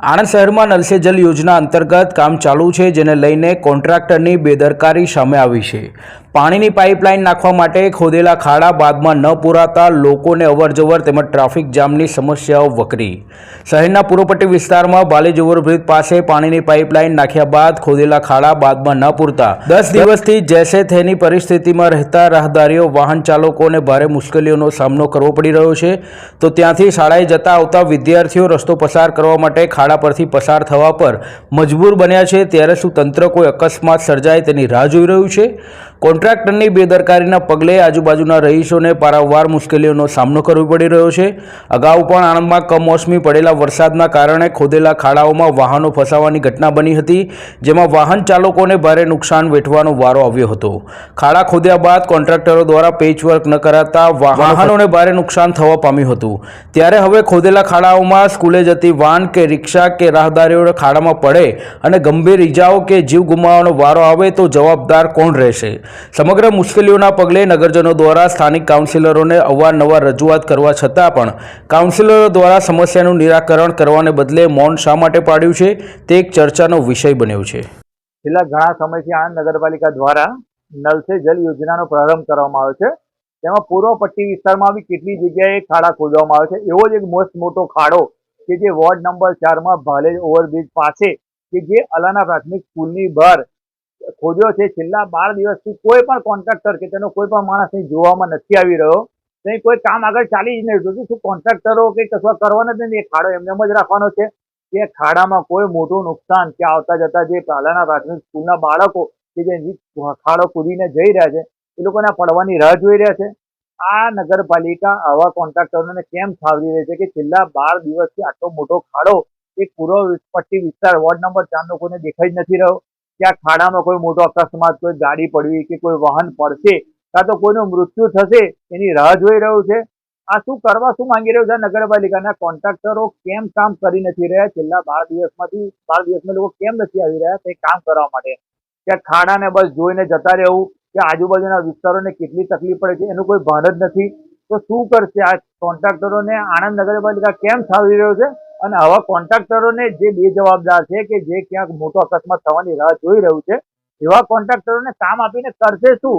આણંદ શહેરમાં નલસે જલ યોજના અંતર્ગત કામ ચાલુ છે, જેને લઈને કોન્ટ્રાક્ટરની બેદરકારી સામે આવી છે. પાણીની પાઇપલાઇન નાખવા માટે ખોદેલા ખાડા બાદમાં ન પૂરાતા લોકોને અવરજવર તેમજ ટ્રાફિક જામની સમસ્યાઓ વકરી. શહેરના પૂર્વપટ્ટી વિસ્તારમાં બાલેજ ઓવરબ્રિજ પાસે પાણીની પાઇપલાઇન નાખ્યા બાદ ખોદેલા ખાડા બાદમાં ન પૂરતા. દસ દિવસથી જેસે થેની પરિસ્થિતિમાં રહેતા રાહદારીઓ, વાહન ચાલકોને ભારે મુશ્કેલીઓનો સામનો કરવો પડી રહ્યો છે. તો ત્યાંથી શાળાએ જતા આવતા વિદ્યાર્થીઓ રસ્તો પસાર કરવા માટે ખાડા પરથી પસાર થવા પર મજબૂર બન્યા છે, ત્યારે શું તંત્ર કોઈ અકસ્માત સર્જાય તેની રાહ જોઈ રહ્યું છે? કોન્ટ્રાક્ટરની બેદરકારીના પગલે આજુબાજુના રહીશોને પારાવાર મુશ્કેલીઓનો સામનો કરવો પડી રહ્યો છે. અગાઉ પણ આણંદમાં કમોસમી પડેલા વરસાદના કારણે ખોદેલા ખાડાઓમાં વાહનો ફસાવાની ઘટના બની હતી જેમાં વાહન ચાલકોને ભારે નુકસાન વેઠવાનો વારો આવ્યો હતો. ખાડા ખોદ્યા બાદ કોન્ટ્રાક્ટરો દ્વારા પેચવર્ક ન કરાતા વાહનોને ભારે નુકસાન થવા પામ્યું હતું. ત્યારે હવે ખોદેલા ખાડાઓમાં સ્કૂલે જતી વાન કે રિક્ષા કે રાહદારીઓ ખાડામાં પડે અને ગંભીર ઈજાઓ કે જીવ ગુમાવવાનો વારો આવે તો જવાબદાર કોણ રહેશે? સમગ્ર મુશ્કેલીઓના પગલે નગરજનો દ્વારા સ્થાનિક કાઉન્સિલરોને અવારનવાર રજૂઆત કરવા છતાં પણ કાઉન્સિલરો દ્વારા સમસ્યાનું નિરાકરણ કરવાને બદલે મૌન શા માટે પાડ્યું છે? તે એક ચર્ચાનો વિષય બન્યો છે. છેલ્લા ઘણા સમયથી આણંદ નગરપાલિકા દ્વારા નલ સે જલ યોજનાનો પ્રારંભ કરવામાં આવ્યો છે. તેમાં પૂર્વ પટ્ટી વિસ્તારમાં બી કેટલી જગ્યાએ ખાડા ખોદવામાં આવે છે. એવો જ એક મસ્ત મોટો ખાડો કે જે વોર્ડ નંબર ચારમાં ભાલેજ ઓવરબ્રિજ પાસે કે જે અલાના પ્રાથમિક સ્કૂલની બહાર ખોદ્યો છે. છેલ્લા બાર દિવસથી કોઈ પણ કોન્ટ્રાક્ટર કે તેનો કોઈ પણ માણસ અહીં જોવામાં નથી આવી રહ્યો. ત્યાં કોઈ કામ આગળ ચાલી જ નહીં રહ્યું. શું કોન્ટ્રાક્ટરો કે કશું કરવાના જ નહીં. એ ખાડો એમને એમ જ રાખવાનો છે કે ખાડામાં કોઈ મોટું નુકસાન કે આવતા જતા જે પહેલાના પ્રાથમિક સ્કૂલના બાળકો કે જે ખાડો કૂદીને જઈ રહ્યા છે, એ લોકોને પડવાની રાહ જોઈ રહ્યા છે. આ નગરપાલિકા આવા કોન્ટ્રાક્ટરોને કેમ સાવરી રહી છે કે છેલ્લા બાર દિવસથી આટલો મોટો ખાડો એક પૂર્વ પટ્ટી વિસ્તાર વોર્ડ નંબર ચાર લોકોને દેખાઈ જ નથી રહ્યો. આ ખાડામાં કોઈ મોટો અકસ્માત, કોઈ ગાડી પડવી કે કોઈ વાહન પડશે, કાં તો કોઈનું મૃત્યુ થશે, એની રાહ જોઈ રહ્યું છે. આ શું કરવા, શું માંગી રહ્યું છે? નગરપાલિકાના કોન્ટ્રાક્ટરો કેમ કામ કરી નથી રહ્યા? છેલ્લા બાર દિવસમાંથી, બાર દિવસમાં લોકો કેમ નથી આવી રહ્યા? તે કામ કરવા માટે. કે ખાડાને બસ જોઈને જતા રહેવું, કે આજુબાજુના વિસ્તારોને કેટલી તકલીફ પડે છે, એનું કોઈ ભાન જ નથી. તો શું કરશે? આ કોન્ટ્રાક્ટરોને આણંદ નગરપાલિકા કેમ સાવરી રહ્યો છે? અને આવા કોન્ટ્રાક્ટરોને જે બે જવાબદાર છે કે જે ક્યાંક મોટો અકસ્માત થવાની રાહ જોઈ રહ્યું છે, એવા કોન્ટ્રાક્ટરોને કામ આપીને કરશે શું?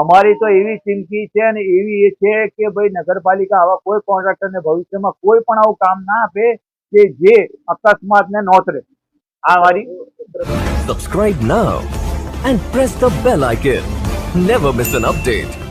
અમારી તો એવી ચીમકી છે અને એવી એ છે કે ભાઈ નગરપાલિકા આવા કોઈ કોન્ટ્રાક્ટરને ભવિષ્યમાં કોઈ પણ આવું કામ ના આપે કે જે અકસ્માતને નોતરે. આ મારી Subscribe now and press the bell icon never miss an update.